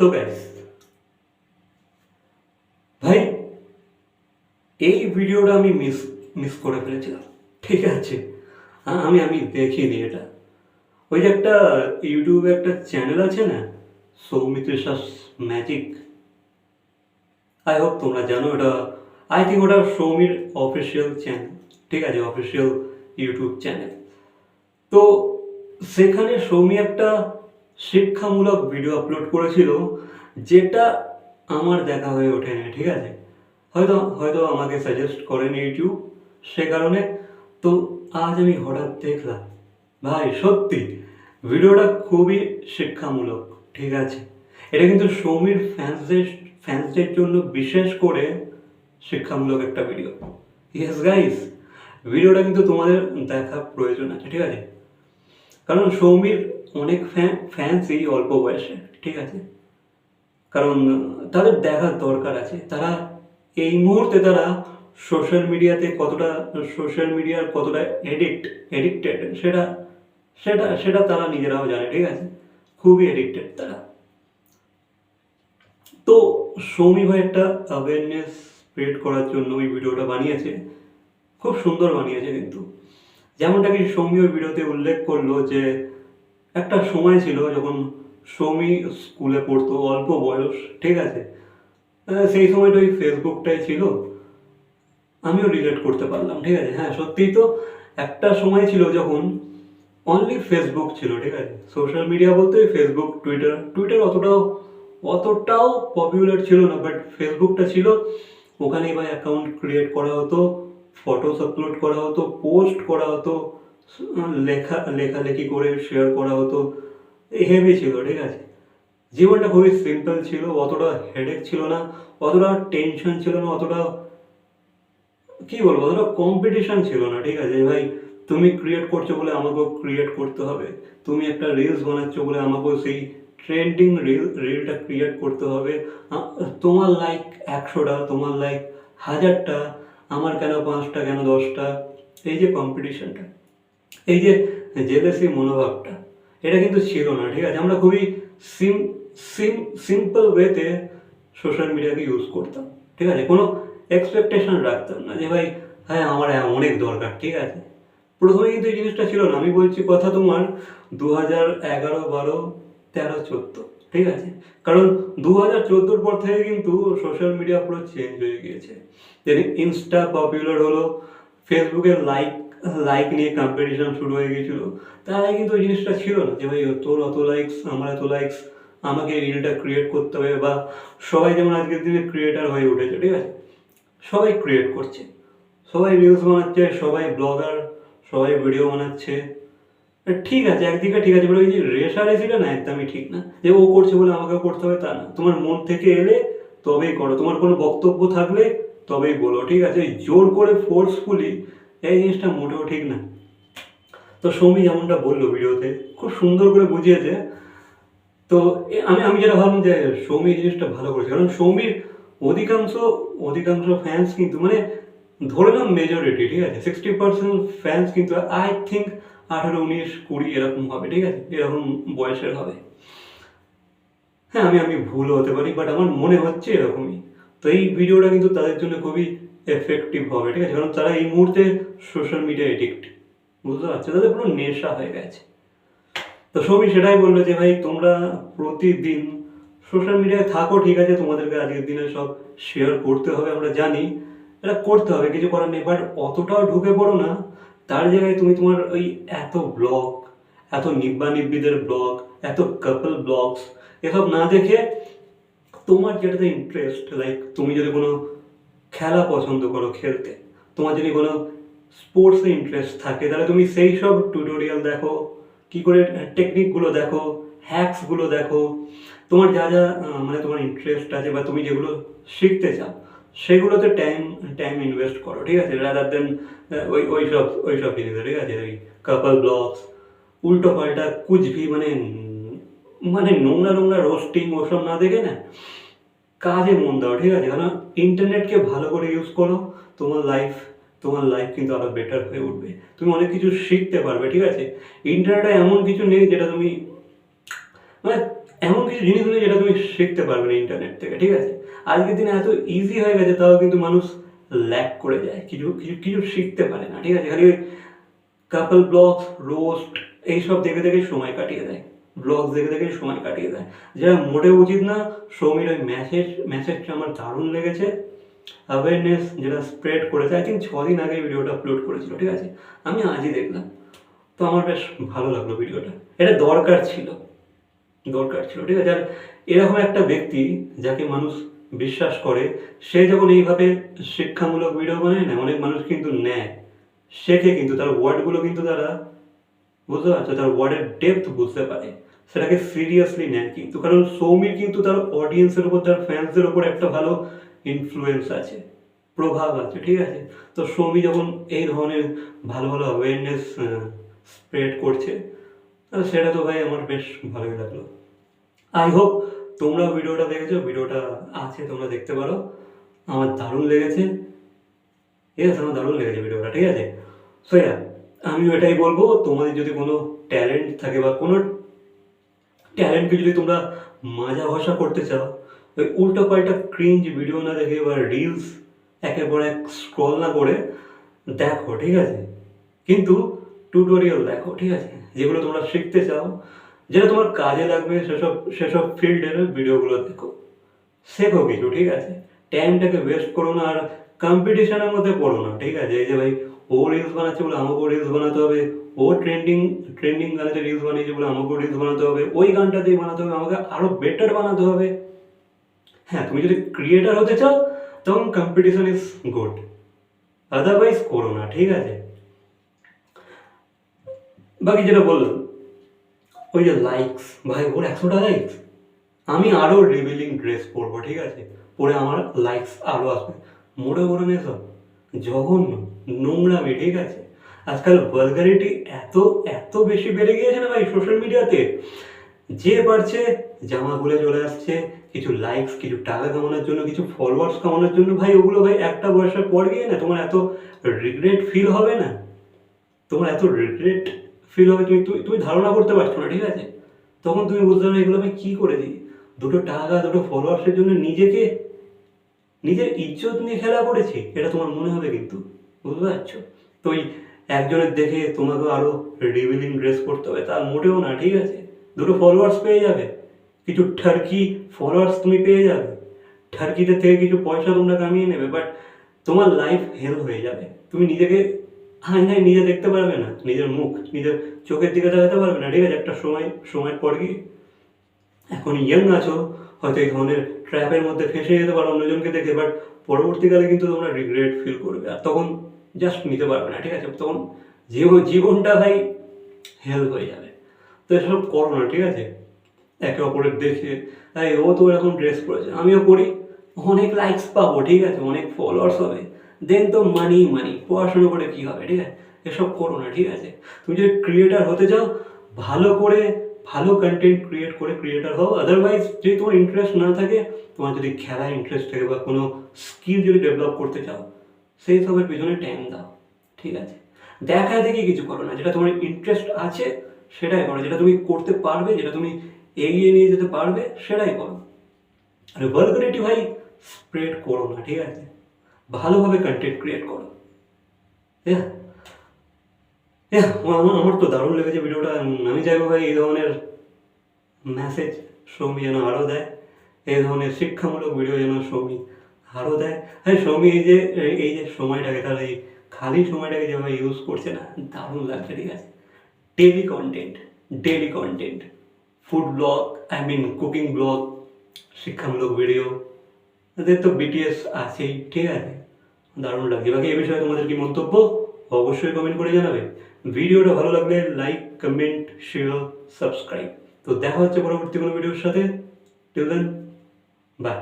তো ব্যাস। ভাই, এই ভিডিওটা আমি মিস মিস করে ফেলেছিলাম। ঠিক আছে। আমি আমি দেখিনি এটা। ওই যে একটা ইউটিউবে একটা চ্যানেল আছে না? সৌমিত্রিশা ম্যাজিক আই হোপ তোমরা জানো ওটা আই থিঙ্ক ওটা সৌমির অফিসিয়াল চ্যানেল ঠিক আছে অফিসিয়াল ইউটিউব চ্যানেল তো সেখানে সৌমি একটা শিক্ষামূলক ভিডিও আপলোড করেছিল, যেটা আমার দেখা হয়ে ওঠেনি, ঠিক আছে? হয়তো হয়তো আমাকে সাজেস্ট করেন ইউটিউব সে কারণে। তো আজ আমি হঠাৎ দেখলাম, ভাই, সত্যি ভিডিওটা খুবই শিক্ষামূলক, ঠিক আছে? এটা কিন্তু সৌমির ফ্যান্সদের ফ্যান্সদের জন্য বিশেষ করে শিক্ষামূলক একটা ভিডিও ইয়েস গাইস ভিডিওটা কিন্তু তোমাদের দেখা প্রয়োজন আছে, ঠিক আছে? কারণ সৌমির অনেক ফ্যান ফ্যান্সই অল্প বয়সে, ঠিক আছে? কারণ, তাদের দেখার দরকার আছে। তারা এই মুহূর্তে তারা সোশ্যাল মিডিয়াতে কতটা সোশ্যাল মিডিয়ার কতটা এডিক্ট এডিক্টেড সেটা সেটা সেটা তারা নিজেরাও জানে, ঠিক আছে? খুবই এডিক্টেড তারা। তো সৌমি ভাই একটা অ্যাওয়ারনেস স্প্রেড করার জন্য ওই ভিডিওটা বানিয়েছে। খুব সুন্দর বানিয়েছে কিন্তু। যেমনটা কি সৌমি ওই ভিডিওতে উল্লেখ করল যে একটা সময় ছিল যখন সৌমি স্কুলে পড়তো, অল্প বয়স, ঠিক আছে? সেই সময়টা ওই ফেসবুকটাই ছিল। আমিও রিলেট করতে পারলাম, ঠিক আছে? হ্যাঁ সত্যিই তো একটা সময় ছিল যখন অনলি ফেসবুক ছিল, ঠিক আছে? সোশ্যাল মিডিয়া বলতে ফেসবুক টুইটার টুইটার অতটাও অতটাও পপুলার ছিল না বাট ফেসবুকটা ছিল, ওখানেই ভাই অ্যাকাউন্ট ক্রিয়েট করা হতো। ফটোস আপলোড করা হতো পোস্ট করা হতো, লেখা, লেখালেখি করে শেয়ার করা হতো হেভি ছিল, ঠিক আছে? জীবনটা খুবই সিম্পল ছিল, অতটা হেডেক ছিল না, অতটা টেনশন ছিল না, অতটা, কি বলব, অতটা কম্পিটিশন ছিল না, ঠিক আছে? ভাই, তুমি ক্রিয়েট করছ বলে আমাকেও ক্রিয়েট করতে হবে, তুমি একটা রিলস বানাচ্ছ বলে আমাকেও সেই ট্রেন্ডিং রিল রিলটা ক্রিয়েট করতে হবে তোমার লাইক একশোটা, তোমার লাইক হাজারটা আমার কেন পাঁচটা, কেন দশটা? এই যে কম্পিটিশনটা এই যে জেলেসি মনোভাবটা, এটা কিন্তু ছিল না, ঠিক আছে? আমরা খুবই সিম সিম সিম্পল ওয়েতে সোশ্যাল মিডিয়াকে ইউজ করতাম, ঠিক আছে? কোনো এক্সপেকটেশন রাখতাম না যে, ভাই হ্যাঁ আমার অনেক দরকার, ঠিক আছে? প্রথমে কিন্তু এই জিনিসটা ছিল না। আমি বলছি, কথা তোমার দু হাজার এগারো, বারো, তেরো, চোদ্দ। ঠিক আছে? কারণ দু হাজার চোদ্দোর পর থেকে কিন্তু সোশ্যাল মিডিয়া পুরো চেঞ্জ হয়ে গিয়েছে। যেদিন ইনস্টা পপুলার হলো ফেসবুকে লাইক লাইক নিয়ে কম্পিটিশন শুরু হয়ে গিয়েছিল। তার আগে কিন্তু ওই জিনিসটা ছিল না যে, ভাই, তোর অত লাইকস আমার এত লাইকস আমাকে রিলটা ক্রিয়েট করতে হবে। বা সবাই যেমন আজকের দিনে ক্রিয়েটার হয়ে উঠেছে, ঠিক আছে? সবাই ক্রিয়েট করছে। সবাই রিলস বানাচ্ছে, সবাই ব্লগার সবাই ভিডিও বানাচ্ছে। ঠিক আছে, একদিকে ঠিক আছে, বলে ওই যে রেশারেসিটা না, একদমই ঠিক না। যে ও করছে বলে আমাকেও করতে হবে তা না। তোমার মন থেকে এলে তবেই করো। তোমার কোনো বক্তব্য থাকলে তবেই বলো, ঠিক আছে? জোর করে ফোর্সফুলি এই জিনিসটা মোটেও ঠিক না। তো সৌমি যেমনটা বলল ভিডিওতে, খুব সুন্দর করে বুঝিয়েছে। তো আমি আমি যেটা ভাবলাম যে সৌমি জিনিসটা ভালো করেছে। কারণ সৌমির অধিকাংশ অধিকাংশ ফ্যান্স কিন্তু মানে ধরে নাম মেজরিটি ঠিক আছে? সিক্সটি পার্সেন্ট ফ্যান্স কিন্তু আই থিঙ্ক আঠারো, উনিশ, কুড়ি এরকম হবে, ঠিক আছে? এরকম বয়সের হবে। হ্যাঁ আমি আমি ভুল হতে পারি বাট আমার মনে হচ্ছে এরকমই। তো এই ভিডিওটা কিন্তু তাদের জন্য খুবই এফেক্টিভ হবে, ঠিক আছে? কারণ তারা এই মুহূর্তে সোশ্যাল মিডিয়া এডিক্ট বুঝতে পারছ? তাদের পুরো নেশা হয়ে গেছে। তো সবই সেটাই বলল যে, ভাই, তোমরা প্রতিদিন সোশ্যাল মিডিয়ায় থাকো, ঠিক আছে? তোমাদেরকে আজকের দিনে সব শেয়ার করতে হবে, আমরা জানি। এটা করতে হবে, কিছু করার নেই বাট অতটাও ঢুকে পড়ো না। তার জায়গায় তুমি তোমার ওই এত ব্লগ এত নিব্বা নিব্বিদের ব্লগ এত কাপল ব্লগস এসব না দেখে তোমার যেটাতে ইন্টারেস্ট লাইক তুমি যদি কোনো খেলা পছন্দ করো খেলতে, তোমার যদি কোনো স্পোর্টসে ইন্টারেস্ট থাকে, তাহলে তুমি সেই সব টিউটোরিয়াল দেখো, কি করে টেকনিকগুলো দেখো হ্যাকসগুলো দেখো, তোমার যা যা মানে তোমার ইন্টারেস্ট আছে বা তুমি যেগুলো শিখতে চাও সেগুলোতে টাইম টাইম ইনভেস্ট করো, ঠিক আছে? রাদার দেন ওই ওই সব ওই সব জিনিসে, ঠিক আছে? ওই কাপল ব্লগস উল্টো পাল্টা কুচভি মানে মানে নোংরা নোংরা রোস্টিং ওসব না দেখে না, কাজে মন দাও, ঠিক আছে? কারণ ইন্টারনেটকে ভালো করে ইউজ করো, তোমার লাইফ তোমার লাইফ কিন্তু আরও বেটার হয়ে উঠবে। তুমি অনেক কিছু শিখতে পারবে, ঠিক আছে? ইন্টারনেটে এমন কিছু নেই যেটা তুমি মানে এমন কিছু জিনিস নেই যেটা তুমি শিখতে পারবে না ইন্টারনেট থেকে, ঠিক আছে? আজকের দিনে এত ইজি হয়ে গেছে, তাও কিন্তু মানুষ ল্যাক করে যায়। কিছু কিছু কিছু শিখতে পারে না, ঠিক আছে? খালি ওই কাপল ব্লগস রোস্ট এইসব দেখে দেখে সময় কাটিয়ে দেয়। ব্লগ দেখে দেখে সময় কাটিয়ে দেয়। যেটা মোটেও উচিত না, সৌমির ওই মেসেজ মেসেজটা আমার দারুণ লেগেছে। অ্যাওয়ারনেস যেটা স্প্রেড করেছে আই থিঙ্ক ছদিন আগে ভিডিওটা আপলোড করেছিল, ঠিক আছে? আমি আজই দেখলাম। তো আমার বেশ ভালো লাগল ভিডিওটা এটা দরকার ছিল দরকার ছিল, ঠিক আছে? আর এরকম একটা ব্যক্তি যাকে মানুষ বিশ্বাস করে, সে যখন এইভাবে শিক্ষামূলক ভিডিও বানায় না, অনেক মানুষ কিন্তু নেয়। শেখে কিন্তু, তার ওয়ার্ডগুলো কিন্তু তারা বুঝতে পারছ, তার ওয়ার্ডের ডেপথ বুঝতে পারে। সেটাকে সিরিয়াসলি নেন কিন্তু, কারণ সৌমির কিন্তু তার অডিয়েন্সের উপর, তার ফ্যান্সদের উপর একটা ভালো ইনফ্লুয়েন্স আছে, প্রভাব আছে, ঠিক আছে? তো সৌমি যখন এই ধরনের ভালো ভালো অ্যাওয়ারনেস স্প্রেড করছে সেটা তো ভাই আমার বেশ ভালোই লাগল। আই হোপ তোমরা ভিডিওটা দেখেছ, ভিডিওটা আছে, তোমরা দেখতে পারো। আমার দারুণ লেগেছে। ঠিক আছে, আমার দারুণ লেগেছে ভিডিওটা, ঠিক আছে? সো ইয়া আমিও এটাই বলব, তোমাদের যদি কোনো ট্যালেন্ট থাকে বা কোনো ট্যালেন্টকে যদি তোমরা মাজা ভাষা করতে চাও, ওই উল্টো পাল্টা ক্রিঞ্জ ভিডিও না দেখে বা রিলস একের পর এক স্ক্রল না করে, দেখো, ঠিক আছে? কিন্তু টিউটোরিয়াল দেখো, ঠিক আছে? যেগুলো তোমরা শিখতে চাও যেটা তোমার কাজে লাগবে সেসব সেসব ফিল্ডের ভিডিওগুলো দেখো। শেখো কিছু, ঠিক আছে? টাইমটাকে ওয়েস্ট করো না আর কম্পিটিশনের মধ্যে পড়ো না, ঠিক আছে? এই যে ভাই, ও রিলস বানাচ্ছে বলে আমাকেও রিলস বানাতে হবে, ও ট্রেন্ডিং ট্রেন্ডিং গানেতে রিলস বানিয়েছে বলে আমাকেও রিলস বানাতে হবে, ওই গানটাতেই বানাতে হবে, আমাকে আরও বেটার বানাতে হবে। হ্যাঁ তুমি যদি ক্রিয়েটার হতে চাও, তখন কম্পিটিশন ইজ গুড আদারওয়াইজ করো না, ঠিক আছে? বাকি যেটা বললাম ওই যে লাইকস ভাই ওর একশোটা লাইকস আমি আরও রিভিলিং ড্রেস পরবো, ঠিক আছে? পরে আমার লাইকস আরও আসবে। মোড়ে মোড়ে না সব, জঘন্য, নোংরামি, ঠিক আছে? আজকাল ভালগারিটি এত এত বেশি বেড়ে গিয়েছে না ভাই সোশ্যাল মিডিয়াতে যে পারছে, জামা খুলে চলে আসছে, কিছু লাইকস কিছু টাকা কামানোর জন্য, কিছু ফলোয়ার্স কামানোর জন্য, ভাই ওগুলো ভাই একটা বয়সের পর গিয়ে না, তোমার এত রিগ্রেট ফিল হবে না? তোমার এত রিগ্রেট ফিল হবে, তুমি তুমি তুমি ধারণা করতে পারছ না, ঠিক আছে? তখন তুমি বুঝতে পারবে এগুলো আমি কী করে দিই দুটো টাকা, দুটো ফলোয়ার্সের জন্য নিজেকে, নিজের ইজ্জত নিয়ে খেলা করেছি? এটা তোমার মনে হবে কিন্তু, বুঝতে পারছ? তো ওই একজনের দেখে তোমাকে আরও রিভিলিং ড্রেস করতে হবে তার মোটেও না, ঠিক আছে? দুটো ফলোয়ার্স পেয়ে যাবে। কিছু ঠার্কি ফলোয়ার্স তুমি পেয়ে যাবে। ঠার্কিতে থেকে কিছু পয়সা তোমরা কামিয়ে নেবে বাট তোমার লাইফ হেল হয়ে যাবে। তুমি নিজেকে আয়নায় নিজে দেখতে পারবে না। নিজের মুখ, নিজের চোখের দিকে দেখাতে পারবে না। ঠিক আছে, একটা সময়, সময়ের পর গিয়ে এখন ইয়ং আছো, হয়তো এই ধরনের ট্র্যাপের মধ্যে ফেঁসে যেতে পারো অন্যজনকে দেখে বাট পরবর্তীকালে কিন্তু তোমরা রিগ্রেট ফিল করবে। আর তখন জাস্ট নিতে পারবে না, ঠিক আছে? তখন জীবন জীবনটা ভাই হেল হয়ে যাবে। তো এসব করো না, ঠিক আছে? একে অপরের দেখে, তাই ও তো এরকম ড্রেস পরেছে, আমিও করি অনেক লাইকস পাবো, ঠিক আছে? অনেক ফলোয়ার্স হবে। দেন তো মানি মানি পড়াশোনা করে কী হবে, ঠিক আছে? এসব করো না, ঠিক আছে? তুমি যদি ক্রিয়েটার হতে চাও, ভালো করে, ভালো কন্টেন্ট ক্রিয়েট করে ক্রিয়েটার হও। আদারওয়াইজ যদি তোমার ইন্টারেস্ট না থাকে, তোমার যদি খেলায় ইন্টারেস্ট থাকে বা কোনো স্কিল যদি ডেভেলপ করতে চাও, সেই সবের পিছনে টাইম দাও, ঠিক আছে? দেখা দেখি কিছু করো না। যেটা তোমার ইন্টারেস্ট আছে, সেটাই করো। যেটা তুমি করতে পারবে, যেটা তুমি এগিয়ে নিয়ে যেতে পারবে, সেটাই করো। আর ভালগারিটি ভাই স্প্রেড করো না, ঠিক আছে? ভালোভাবে কন্টেন্ট ক্রিয়েট করো। হ্যাঁ? হ্যাঁ আমার আমার তো দারুণ লেগেছে ভিডিওটা। আমি চাইব ভাই, এই ধরনের মেসেজ সৌমি যেন আরও দেয়, এই ধরনের শিক্ষামূলক ভিডিও যেন সৌমি আরও দেয়। হ্যাঁ সৌমি, এই যে এই যে সময়টাকে তার এই খালি সময়টাকে যেভাবে ইউজ করছে না, দারুণ লাগছে, ঠিক আছে? Daily content daily content food vlog I mean cooking vlog শিক্ষামূলক ভিডিও এদের তো বিটিএস আছেই, ঠিক আছে। দারুণ লাগছে। বাকি এ বিষয়ে তোমাদের কি মন্তব্য? অবশ্যই কমেন্ট করে জানাবে। ভিডিওটা ভালো লাগলে লাইক কমেন্ট শেয়ার সাবস্ক্রাইব তো দেখা হচ্ছে পরবর্তী কোনো ভিডিওর সাথে। Till then by